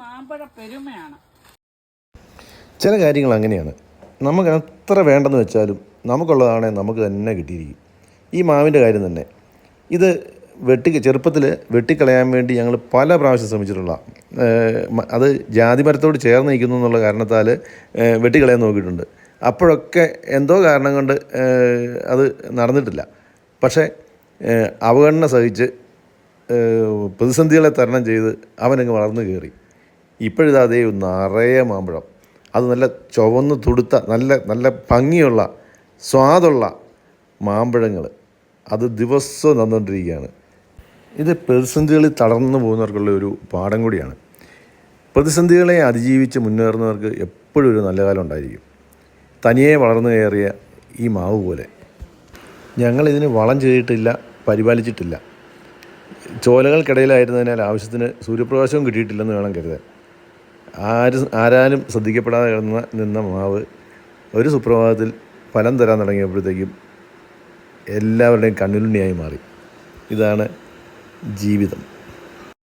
മാമ്പഴ പെരുമയാണ്. ചില കാര്യങ്ങൾ അങ്ങനെയാണ്. നമുക്ക് എത്ര വേണ്ടെന്ന് വെച്ചാലും നമുക്കുള്ളതാണെങ്കിൽ നമുക്ക് തന്നെ കിട്ടിയിരിക്കും. ഈ മാവിന്റെ കാര്യം തന്നെ. ഇത് വെട്ടി ചെറുപ്പത്തിൽ വെട്ടിക്കളയാൻ വേണ്ടി ഞങ്ങൾ പല പ്രാവശ്യം ശ്രമിച്ചിട്ടുള്ള അത് ജാതി മരത്തോട് ചേർന്ന് നിൽക്കുന്നു എന്നുള്ള കാരണത്താൽ വെട്ടിക്കളയാൻ നോക്കിയിട്ടുണ്ട്. അപ്പോഴൊക്കെ എന്തോ കാരണം കൊണ്ട് അത് നടന്നിട്ടില്ല. പക്ഷേ അവഗണന സഹിച്ച് പ്രതിസന്ധികളെ തരണം ചെയ്ത് അവനങ്ങ് വളർന്നു കയറി. ഇപ്പോഴിതാ അതേ നിറയെ മാമ്പഴം. അത് നല്ല ചുവന്ന് തുടുത്ത നല്ല നല്ല ഭംഗിയുള്ള സ്വാദുള്ള മാമ്പഴങ്ങൾ. അത് ദിവസവും തന്നുകൊണ്ടിരിക്കുകയാണ്. ഇത് പ്രതിസന്ധികളിൽ തളർന്നു പോകുന്നവർക്കുള്ള ഒരു പാഠം കൂടിയാണ്. പ്രതിസന്ധികളെ അതിജീവിച്ച് മുന്നേറുന്നവർക്ക് എപ്പോഴും ഒരു നല്ല കാലം ഉണ്ടായിരിക്കും. തനിയെ വളർന്നു കയറിയ ഈ മാവ് പോലെ. ഞങ്ങളിതിന് വളം ചെയ്തിട്ടില്ല പരിപാലിച്ചിട്ടില്ല. ചോലകൾക്കിടയിലായിരുന്നതിനാൽ ആവശ്യത്തിന് സൂര്യപ്രകാശവും കിട്ടിയിട്ടില്ലെന്ന് വേണം കരുതാൻ. ആരും ആരാലും ശ്രദ്ധിക്കപ്പെടാതെ കിടന്ന നിന്ന മാവ് ഒരു സുപ്രഭാതത്തിൽ ഫലം തരാൻ തുടങ്ങിയപ്പോഴത്തേക്കും എല്ലാവരുടെയും കണ്ണിലുണ്ണിയായി മാറി. ഇതാണ് ജീവിതം.